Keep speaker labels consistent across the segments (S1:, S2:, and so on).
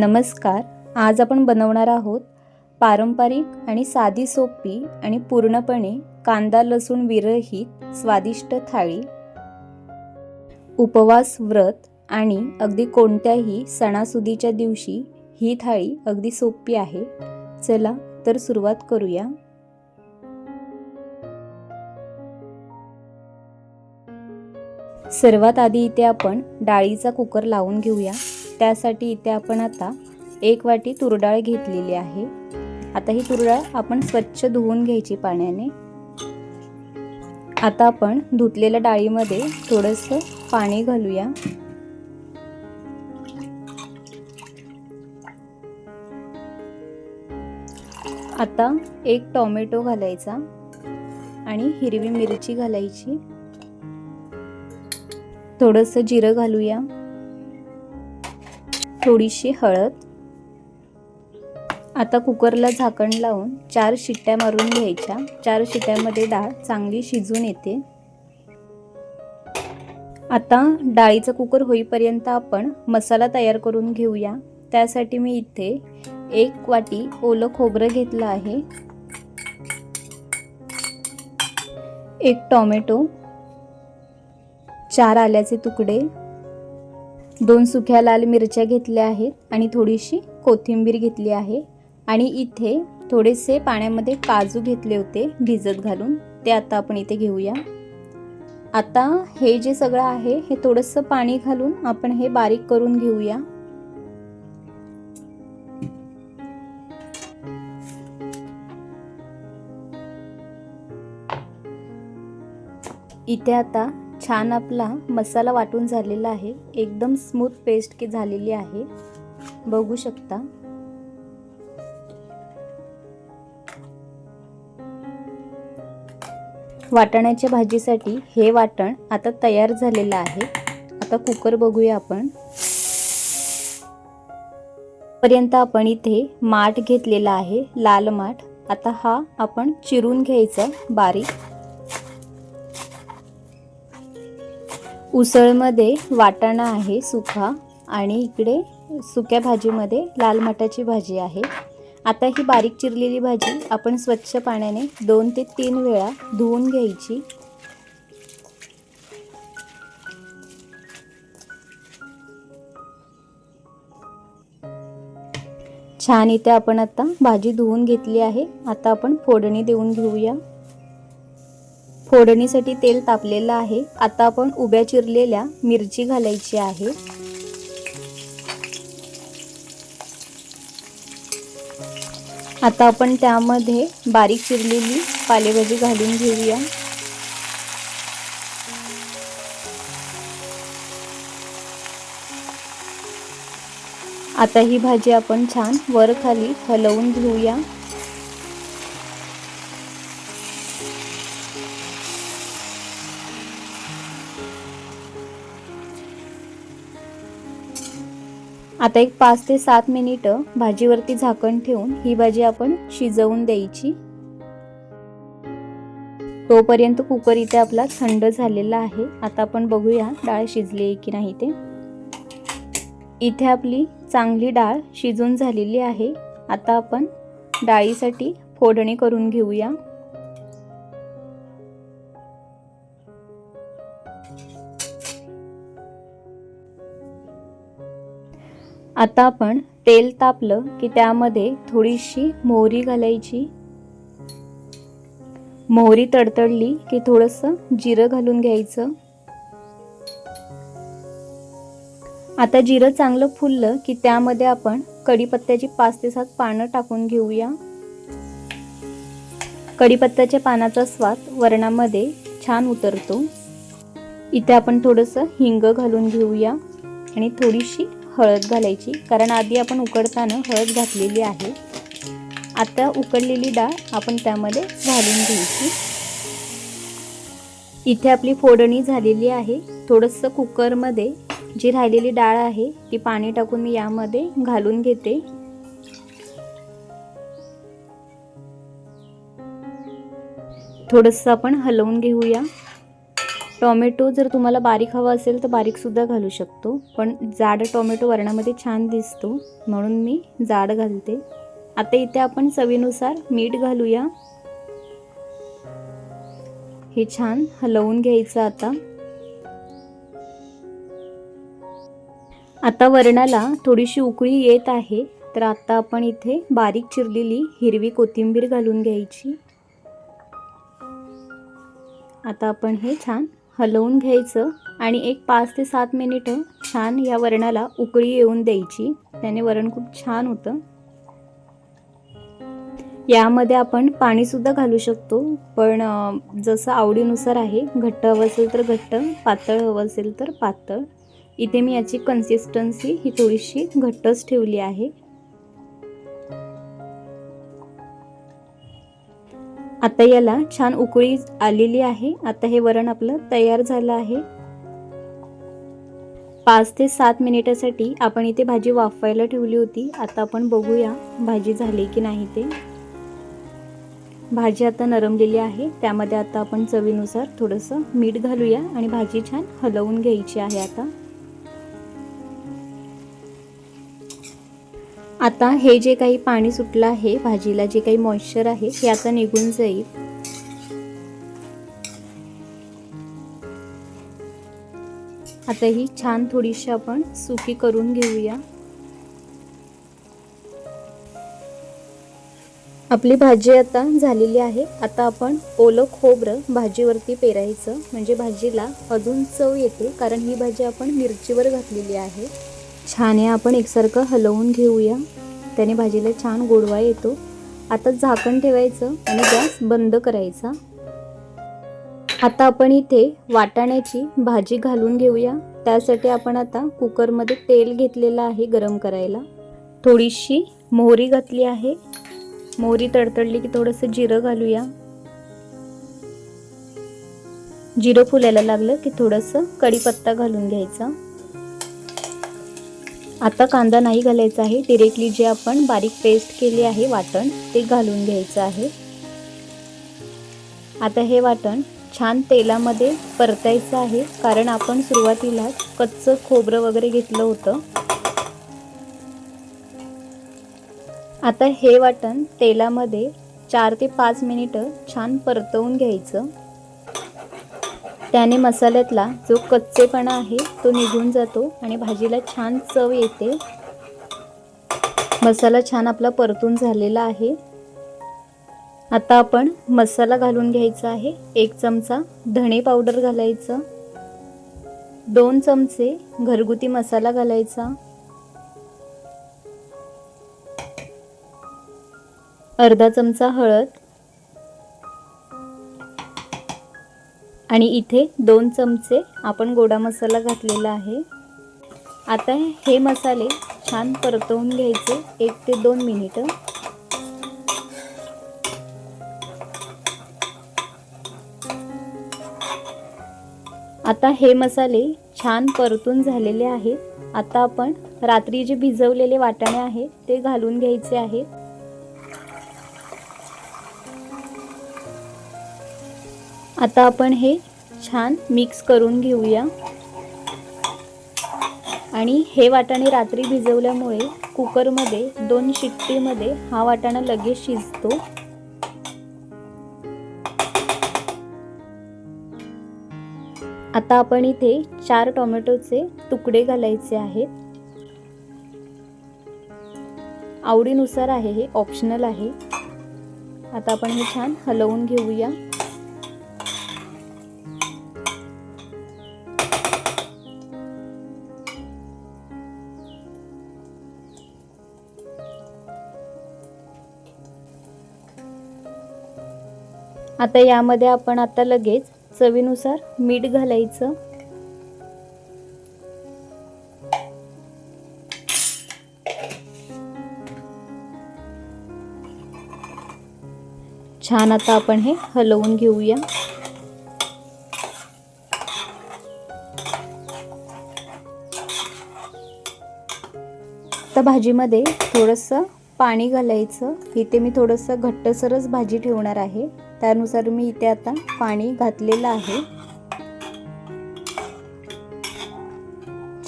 S1: नमस्कार. आज आपण बनवणार आहोत पारंपरिक आणि साधी सोपी आणि पूर्णपणे कांदा लसूण विरहित स्वादिष्ट थाळी. उपवास व्रत आणि अगदी कोणत्याही सणासुदीच्या दिवशी ही थाळी अगदी सोपी आहे. चला तर सुरुवात करूया. सर्वात आधी इथे आपण डाळीचा कुकर लावून घेऊया. त्यासाठी इथे आपण आता एक वाटी तुरडाळ घेतलेली आहे. आता ही तुरडाळ आपण स्वच्छ धुवून घ्यायची पाण्याने. आता आपण धुतलेल्या डाळीमध्ये थोडंसं पाणी घालूया. आता एक टॉमॅटो घालायचा आणि हिरवी मिरची घालायची. थोडंसं जिरं घालूया. थोडीशी हळद. आता कुकरला झाकण लावून चार शिट्ट्या मारून घ्यायच्या. चार शिट्ट्यामध्ये डाळ चांगली शिजून येते. आता डाळीचं कुकर होईपर्यंत आपण मसाला तयार करून घेऊया. त्यासाठी मी इथे एक वाटी ओलं खोबरं घेतलं आहे. एक टॉमॅटो. चार आल्याचे तुकडे. दोन सुक्या लाल मिरच्या घेतल्या आहेत आणि थोडीशी कोथिंबीर घेतली आहे. आणि इथे थोडेसे पाण्यामध्ये काजू घेतले होते भिजत घालून. ते आता आपण इथे घेऊया. आता हे जे सगळं आहे हे थोडंसं पाणी घालून आपण हे बारीक करून घेऊया. इथे आता छान आपला मसाला वाटून झालेला आहे. एकदम स्मूथ पेस्ट की झालेली आहे. बघू शकता. वाटाण्याच्या भाजीसाठी हे वाटण आता तयार झालेलं आहे. आता कुकर बघूया आपण. पर्यंत आपण इथे माठ घेतलेला आहे लाल माठ. आता हा आपण चिरून घ्यायचा बारीक. उसळमध्ये वाटाणा आहे सुका आणि इकडे सुक्या भाजीमध्ये लाल मटाची भाजी आहे. आता ही बारीक चिरलेली भाजी आपण स्वच्छ पाण्याने दोन ते तीन वेळा धुवून घ्यायची. छान इथे आपण आता भाजी धुवून घेतली आहे. आता आपण फोडणी देऊन घेऊया. फोडणीसाठी तेल तापलेलं आहे. आता आपण उभ्या चिरलेल्या मिरची घालायची आहे. आता आपण त्यामध्ये बारीक चिरलेली पालेभाजी घालून घेऊया. आता ही भाजी आपण छान वर खाली हलवून घेऊया. आता एक पाच ते सात मिनिटं भाजीवरती झाकण ठेवून ही भाजी आपण शिजवून द्यायची. तोपर्यंत कुकर इथे आपला थंड झालेला आहे. आता आपण बघूया डाळ शिजली आहे की नाही ते. इथे आपली चांगली डाळ शिजून झालेली आहे. आता आपण डाळीसाठी फोडणी करून घेऊया. आता आपण तेल तापलं की त्यामध्ये थोडीशी मोहरी घालायची. मोहरी तडतडली की थोडंसं जिरं घालून घ्यायचं. आता जिरं चांगलं फुललं की त्यामध्ये आपण कढीपत्त्याची पाच ते सात पानं टाकून घेऊया. कढीपत्त्याच्या पानाचा स्वाद वरणामध्ये छान उतरतो. इथे आपण थोडंसं हिंग घालून घेऊया आणि थोडीशी हळद घालायची कारण आधी आपण उकडताना हळद घातलेली आहे. आता उकडलेली डाळ आपण त्यामध्ये घालून घ्यायची. इथे आपली फोडणी झालेली आहे. थोडंसं कुकरमध्ये जी राहिलेली डाळ आहे ती पाणी टाकून मी यामध्ये घालून घेते. थोडंसं आपण हलवून घेऊया. टॉमॅटो जर तुम्हाला बारीक हवा असेल तर बारीकसुद्धा घालू शकतो. पण जाड टॉमॅटो वरणामध्ये छान दिसतो. म्हणून मी जाड घालते. आता इथे आपण चवीनुसार मीठ घालूया. हे छान हलवून घ्यायचं आता. आता वरणाला थोडीशी उकळी येत आहे. तर आता आपण इथे बारीक चिरलेली हिरवी कोथिंबीर घालून घ्यायची. आता आपण हे छान हलवून घ्यायचं आणि एक पाच ते सात मिनिटं छान या वरणाला उकळी येऊन द्यायची. त्याने वरण खूप छान होतं. यामध्ये आपण पाणीसुद्धा घालू शकतो पण जसं आवडीनुसार आहे घट्ट हवं असेल तर घट्ट पातळ हवं असेल तर पातळ. इथे मी याची कन्सिस्टन्सी ही थोडीशी घट्टच ठेवली आहे. आता याला छान उकळी आलेली आहे. आता हे वरण आपलं तयार झालं आहे. पाच ते सात मिनिटासाठी आपण इथे भाजी वाफवायला ठेवली होती. आता आपण बघूया भाजी झाली की नाही ते. भाजी आता नरमलेली आहे. त्यामध्ये आता आपण चवीनुसार थोडंसं मीठ घालूया आणि भाजी छान हलवून घ्यायची आहे आता. आता हे जे काही पाणी सुटलं आहे भाजीला जे काही मॉइश्चर आहे हे आता निघून जाईल. आता ही छान थोडीशी आपण सुकी करून घेऊया. आपली भाजी आता झालेली आहे. आता आपण ओलं खोबरं भाजीवरती पेरायचं. म्हणजे भाजीला अजून चव येते कारण ही भाजी आपण मिरचीवर घातलेली आहे. छान हे आपण एकसारखं हलवून घेऊया. त्याने भाजीला छान गोडवा येतो. आता झाकण ठेवायचं आणि गॅस बंद करायचा. आता आपण इथे वाटाण्याची भाजी घालून घेऊया. त्यासाठी आपण आता कुकरमध्ये तेल घेतलेलं आहे गरम करायला. थोडीशी मोहरी घातली आहे. मोहरी तडतडली की थोडंसं जिरं घालूया. जिरं फुलायला लागलं की थोडंसं कढीपत्ता घालून घ्यायचा. आता कांदा नाही घालायचा आहे. डिरेक्टली जे आपण बारीक पेस्ट केली आहे वाटण ते घालून घ्यायचं आहे. आता हे वाटण छान तेलामध्ये परतायचं आहे. कारण आपण सुरुवातीला कच्चं खोबरं वगैरे घेतलं होतं. आता हे वाटण तेलामध्ये चार ते पाच मिनिटं छान परतवून घ्यायचं. त्याने मसाल्यातला जो कच्चेपणा आहे तो निघून जातो आणि भाजीला छान चव येते. मसाला छान आपला परतून झालेला आहे. आता आपण मसाला घालून घ्यायचा आहे. एक चमचा धणे पावडर घालायचं. दोन चमचे घरगुती मसाला घालायचा. अर्धा चमचा हळद आणि इथे दोन चमचे आपण गोडा मसाला घातलेला आहे. आता हे मसाले छान परतवून घ्यायचे एक ते दोन मिनिटं. आता हे मसाले छान परतून झालेले आहेत. आता आपण रात्री जे भिजवलेले वाटाणे आहेत ते घालून घ्यायचे आहेत. आता आपण हे छान मिक्स करून घेऊया. आणि हे वाटाणे रात्री भिजवल्यामुळे कुकरमध्ये दोन शिट्टीमध्ये हा वाटाणा लगेच शिजतो. आता आपण इथे चार टोमॅटोचे तुकडे घालायचे आहेत. आवडीनुसार आहे हे ऑप्शनल आहे. आता आपण हे छान हलवून घेऊया. आता यामध्ये आपण आता लगेच चवीनुसार मीठ घालायचं. छान आता आपण हे हलवून घेऊया. आता भाजीमध्ये थोडंसं पाणी घालायचं. इथे मी थोडंसं घट्टसरच भाजी ठेवणार आहे. त्यानुसार मी इथे आता पाणी घातलेलं आहे.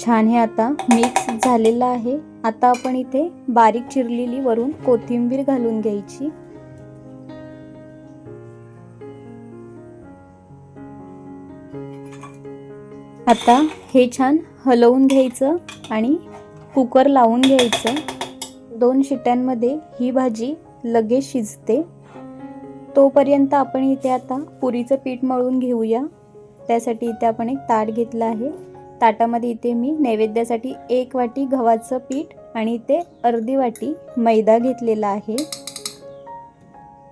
S1: छान हे आता मिक्स झालेलं आहे. आता आपण इथे बारीक चिरलेली वरून कोथिंबीर घालून घ्यायची. आता हे छान हलवून घ्यायचं आणि कुकर लावून घ्यायचं. दोन शिट्यांमध्ये ही भाजी लगेच शिजते. तोपर्यंत आपण इथे आता पुरीचं पीठ मळून घेऊया. त्यासाठी इथे आपण एक ताट घेतलं आहे. ताटामध्ये इथे मी नैवेद्यासाठी एक वाटी गव्हाचं पीठ आणि इथे अर्धी वाटी मैदा घेतलेला आहे.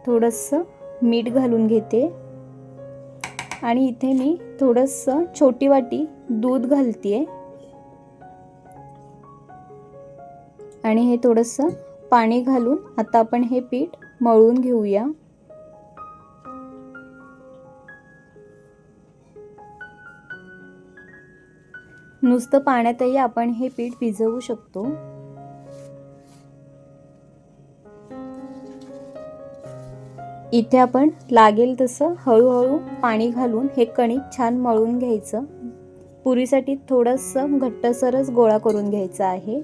S1: थोडंसं मीठ घालून घेते. आणि इथे मी थोडंसं छोटी वाटी दूध घालते. आणि हे थोडंसं पाणी घालून आता आपण हे पीठ मळून घेऊया. नुसतं पाण्यातही आपण हे पीठ भिजवू शकतो. इथे आपण लागेल तसं हळूहळू पाणी घालून हे कणिक छान मळून घ्यायचं. पुरीसाठी थोडंसं घट्टसरच गोळा करून घ्यायचा आहे.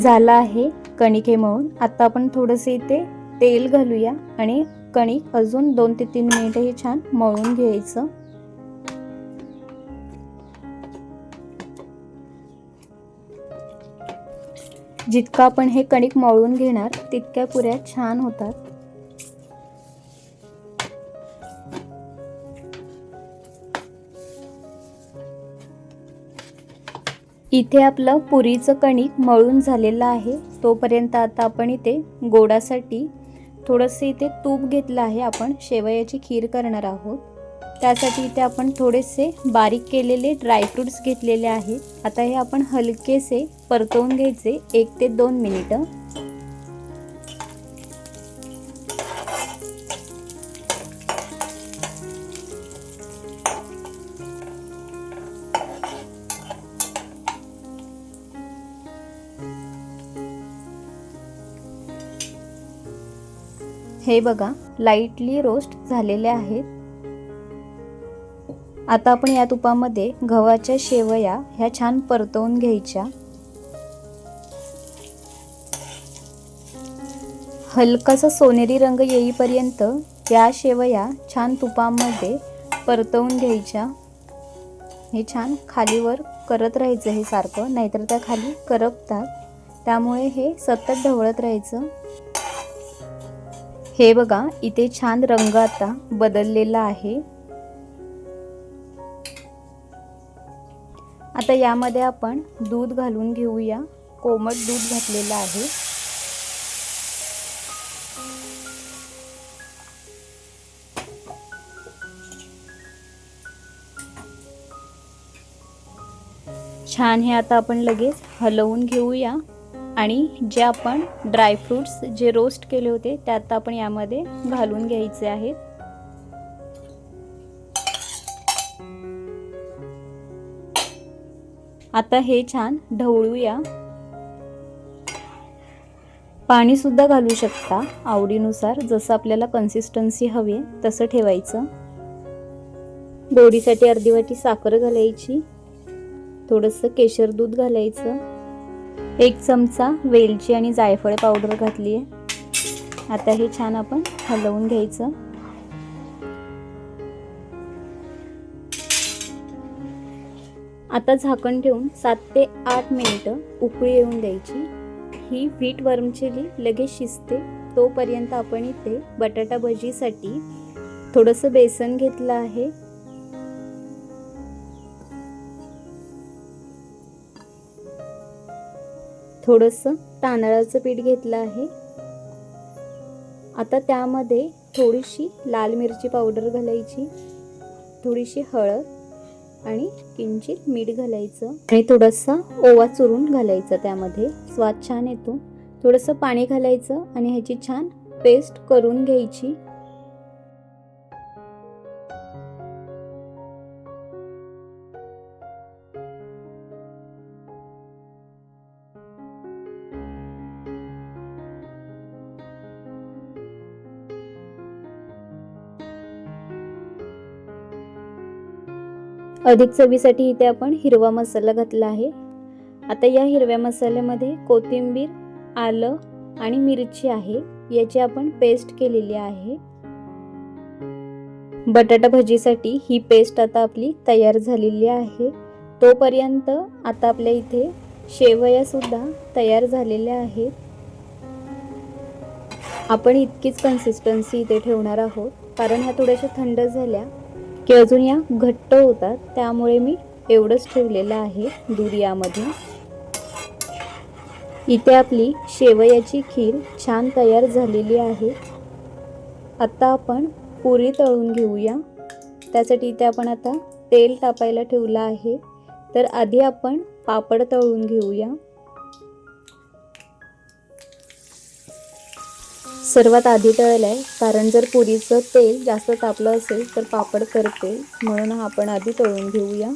S1: झाला आहे कणिक हे मळून. आता आपण थोडंसं इथे तेल घालूया आणि कणिक अजून दोन ते तीन मिनिटं हे छान मळून घ्यायचं. जितकं आपण हे कणिक मळून घेणार तितक्या पुऱ्या छान होतात. इथे आपलं पुरीचं कणिक मळून झालेलं आहे. तोपर्यंत आता आपण इथे गोडासाठी थोडंसं इथे तूप घेतलं आहे. आपण शेवयाची खीर करणार आहोत. त्यासाठी इथे आपण थोडेसे बारीक केलेले ड्रायफ्रूट्स घेतलेले आहेत. आता हे आपण हलकेसे परतवून घ्यायचे एक ते दोन मिनिटं हे बघा लाईटली रोस्ट झालेले आहेत. आता आपण या तुपामध्ये गव्हाच्या शेवया ह्या छान परतवून घ्यायच्या. हलकासा सोनेरी रंग येईपर्यंत या शेवया छान तुपामध्ये परतवून घ्यायच्या. हे छान खालीवर करत राहायचं हे सारखं नाहीतर त्या खाली करपतात. त्यामुळे हे सतत ढवळत राहायचं. हे बघा इथे छान रंग आता बदललेला आहे. आता यामध्ये आपण दूध घालून घेऊया. कोमट दूध घातलेलं आहे. छान हे आता आपण लगेच हलवून घेऊया. आणि जे आपण ड्रायफ्रूट्स जे रोस्ट केले होते ते आता आपण यामध्ये घालून घ्यायचे आहेत. आता हे छान ढवळूया. पाणी सुद्धा घालू शकता आवडीनुसार जसं आपल्याला कन्सिस्टन्सी हवी तसं ठेवायचं. गोडीसाठी अर्धी वाटी साखर घालायची. थोडंसं केशर दूध घालायचं. एक चमचा वेलची आणि जायफळ पावडर घातली आहे आता हे छान आपण हलवून घ्यायचं. आता झाकण ठेवून सात ते आठ मिनटं उकळी येऊन द्यायची. ही व्हीट वर्मचिली लगेच शिजते. तोपर्यंत आपण इथे बटाटा भजीसाठी थोडंसं बेसन घेतलं आहे. थोडंसं तांदळाचं पीठ घेतलं आहे. आता त्यामध्ये थोडीशी लाल मिरची पावडर घालायची थोडीशी हळद आणि किंचित मीठ घालायचं आणि थोडासा ओवा चुरून घालायचा त्यामध्ये. स्वाद छान येतो. थोडंसं पाणी घालायचं आणि ह्याची छान पेस्ट करून घ्यायची. अधिक चवीसाठी इथे आपण हिरवा मसाला घातला आहे. आता या हिरव्या मसाल्यामध्ये कोथिंबीर आलं आणि मिरची आहे. याची आपण पेस्ट केलेली आहे. बटाटा भजीसाठी ही पेस्ट आता आपली तयार झालेली आहे. तोपर्यंत आता आपल्या इथे शेवयासुद्धा तयार झालेल्या आहेत. आपण इतकीच कन्सिस्टन्सी इथे ठेवणार आहोत. कारण ह्या थोड्याशा थंड झाल्या. की अजून या घट्ट होतात त्यामुळे मी एवढंच ठेवलेलं आहे दूध यामध्ये इथे आपली शेवयाची खीर छान तयार झालेली आहे. आता आपण पुरी तळून घेऊया. त्यासाठी इथे आपण आता तेल तापायला ठेवलं आहे. तर आधी आपण पापड तळून घेऊया. सर्वात आधी तळलं आहे कारण जर पुरीचं तेल जास्त तापलं असेल तर पापड करते. म्हणून आपण आधी तळून घेऊया.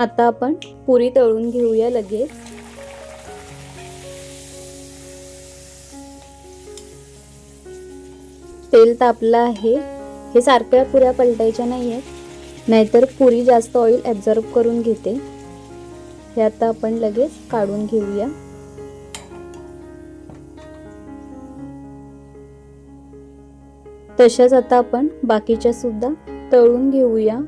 S1: आता आपण पुरी तळून घेऊया लगेच. तेल तापलं आहे. हे सारख्या पुऱ्या पलटायच्या नाही आहेत नाहीतर पुरी जास्त ऑइल ॲब्झॉर्ब करून घेते. हे आता आपण लगेच काढून घेऊया. तशाच आता आपण बाकीच्या सुद्धा तळून घेऊया.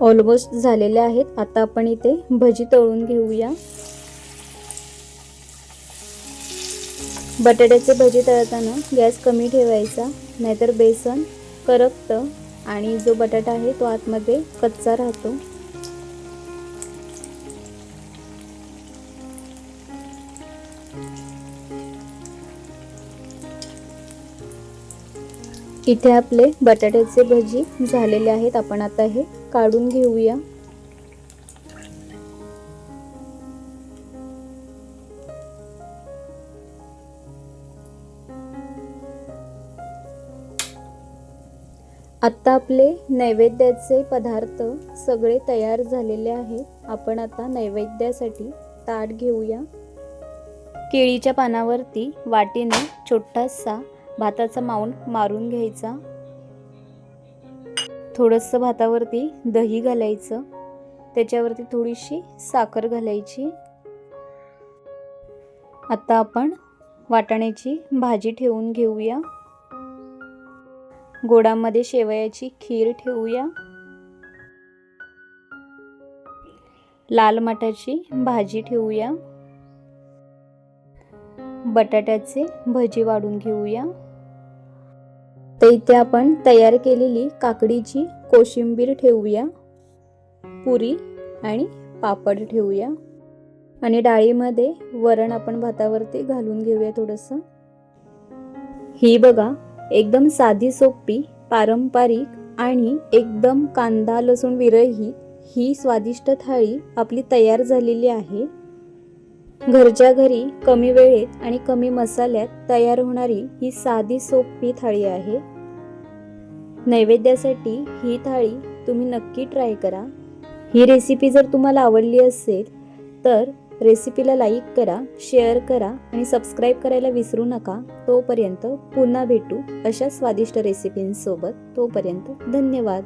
S1: ऑलमोस्ट झालेले आहेत. आता आपण इथे भजी तळून घेऊया. बटाट्याचे भजी तळताना गॅस कमी ठेवायचा नाहीतर बेसन करपतं आणि जो बटाटा आहे तो आतमध्ये कच्चा राहतो. इथे आपले बटाट्याचे भजी झालेले आहेत. आपण आता हे काढून घेऊया. आत्ता आपले नैवेद्याचे पदार्थ सगळे तयार झालेले आहेत. आपण आता नैवेद्यासाठी ताट घेऊया. केळीच्या पानावरती वाटीने छोटासा भाताचा माऊंट मारून घ्यायचा. थोडंसं भातावरती दही घालायचं. त्याच्यावरती थोडीशी साखर घालायची. आता आपण वाटाण्याची भाजी ठेवून घेऊया. गोडामध्ये शेवयाची खीर ठेवूया. लाल मटाची भाजी ठेवूया. बटाट्याचे भजी वाढून घेऊया. तर इथे आपण तयार केलेली काकडीची कोशिंबीर ठेवूया पुरी आणि पापड ठेवूया. आणि डाळीमध्ये वरण आपण भातावरती घालून घेऊया थोडंसं. ही बघा एकदम साधी सोपी पारंपरिक आणि एकदम कांदा लसूण विरहित ही स्वादिष्ट थाळी आपली तयार झालेली आहे. घरच्या घरी कमी वेळेत आणि कमी मसाल्यात तयार होणारी ही साधी सोपी थाळी आहे. नैवेद्यासाठी ही थाळी तुम्ही नक्की ट्राय करा. ही रेसिपी जर तुम्हाला आवडली असेल तर रेसिपीला लाईक करा शेअर करा आणि सबस्क्राईब करायला विसरू नका. तोपर्यंत पुन्हा भेटू अशा स्वादिष्ट रेसिपींसोबत तोपर्यंत धन्यवाद.